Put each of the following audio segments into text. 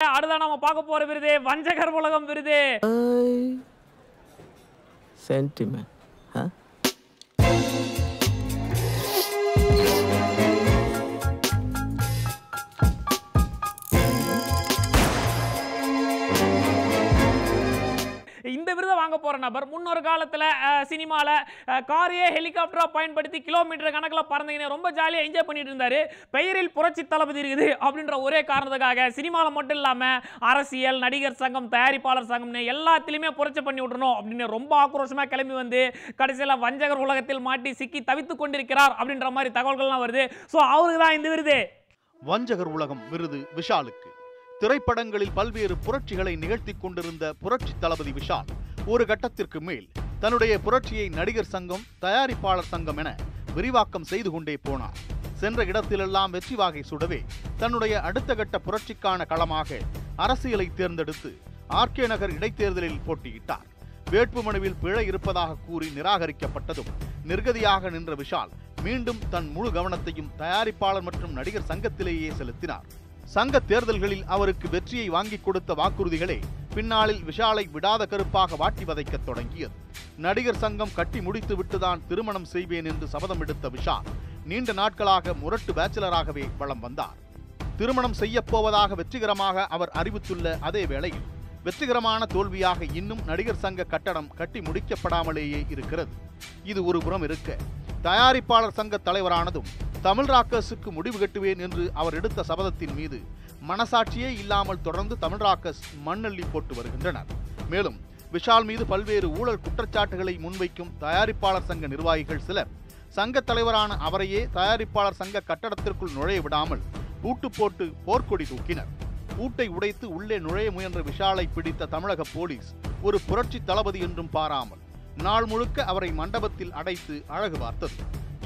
அடுத்த நாம பார்க்க போற விருது வஞ்சகர் உலகம் விருது. சென்டிமெண்ட் இந்த விருதை வாங்க போற நபர். முன்னொரு காலத்துல சினிமாவில் சினிமால காரையே ஹெலிகாப்டராக பயன்படுத்தி கிலோமீட்டர் கணக்கில் பறந்தீங்க ரொம்ப ஜாலியாக என்ஜாய் பண்ணிட்டு இருந்தாரு. பெயரில் புரட்சி தளபதி இருக்குது அப்படின்ற ஒரே காரணத்துக்காக சினிமாவில் மட்டும் இல்லாம அரசியல் நடிகர் சங்கம் தயாரிப்பாளர் சங்கம்னு எல்லாத்துலேயுமே புரட்சி பண்ணி விடணும் அப்படின்னு ரொம்ப ஆக்ரோஷமா கிளம்பி வந்து கடைசியில வஞ்சகர் உலகத்தில் மாட்டி சிக்கி தவித்துக் கொண்டிருக்கிறார் அப்படின்ற மாதிரி தகவல்கள்லாம் வருது. ஸோ அவருக்கு தான் இந்த விருது. வஞ்சகர் உலகம் விருது விஷாலுக்கு. திரைப்படங்களில் பல்வேறு புரட்சிகளை நிகழ்த்தி கொண்டிருந்த புரட்சி தளபதி விஷால் ஒரு கட்டத்திற்கு மேல் தன்னுடைய புரட்சியை நடிகர் சங்கம் தயாரிப்பாளர் சங்கம் என விரிவாக்கம் செய்து கொண்டே போனார். சென்ற இடத்திலெல்லாம் வெற்றி வாகை சுடவே தன்னுடைய அடுத்த கட்ட புரட்சிக்கான களமாக அரசியலை தேர்ந்தெடுத்து ஆர்கே நகர் இடைத்தேர்தலில் போட்டியிட்டார். வேட்புமனுவில் பிழை இருப்பதாக கூறி நிராகரிக்கப்பட்டதும் நிர்கதியாக நின்ற விஷால் மீண்டும் தன் முழு கவனத்தையும் தயாரிப்பாளர் மற்றும் நடிகர் சங்கத்திலேயே செலுத்தினார். சங்க தேர்தல்களில் அவருக்கு வெற்றியை வாங்கிக் கொடுத்த வாக்குறுதிகளே பின்னாளில் விஷாலை விடாத கருப்பாக வாட்டி வதைக்கத் தொடங்கியது. நடிகர் சங்கம் கட்டி முடித்து விட்டுதான் திருமணம் செய்வேன் என்று சபதம் எடுத்த விஷால் நீண்ட நாட்களாக முரட்டு பேச்சலராகவே வலம் வந்தார். திருமணம் செய்யப் போவதாக வெற்றிகரமாக அவர் அறிவித்துள்ள அதே வேளையில் வெற்றிகரமான தோல்வியாக இன்னும் நடிகர் சங்க கட்டடம் கட்டி முடிக்கப்படாமலேயே இருக்கிறது. இது ஒரு புறம் இருக்க. தயாரிப்பாளர் சங்க தலைவரானதும் தமிழ் ராக்கர்ஸுக்கு முடிவு கட்டுவேன் என்று அவர் எடுத்த சபதத்தின் மீது மனசாட்சியே இல்லாமல் தொடர்ந்து தமிழ் ராக்கர்ஸ் மண்ணள்ளி போட்டு வருகின்றனர். மேலும் விஷால் மீது பல்வேறு ஊழல் குற்றச்சாட்டுகளை முன்வைக்கும் தயாரிப்பாளர் சங்க நிர்வாகிகள் சிலர் சங்க தலைவரான அவரையே தயாரிப்பாளர் சங்க கட்டடத்திற்குள் நுழைய விடாமல் பூட்டு போட்டு போர்க்கொடி தூக்கினர். பூட்டை உடைத்து உள்ளே நுழைய முயன்ற விஷாலை பிடித்த தமிழக போலீஸ் ஒரு புரட்சி தளபதி என்றும் பாராமல் நாள் முழுக்க அவரை மண்டபத்தில் அடைத்து அழகு பார்த்தது.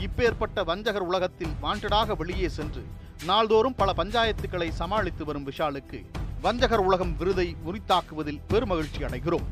இப்பேற்பட்ட வஞ்சகர் உலகத்தில் வாண்டடாக வெளியே சென்று நாள்தோறும் பல பஞ்சாயத்துக்களை சமாளித்து வரும் விஷாலுக்கு வஞ்சகர் உலகம் விருதை உரித்தாக்குவதில் பெருமகிழ்ச்சி அடைகிறோம்.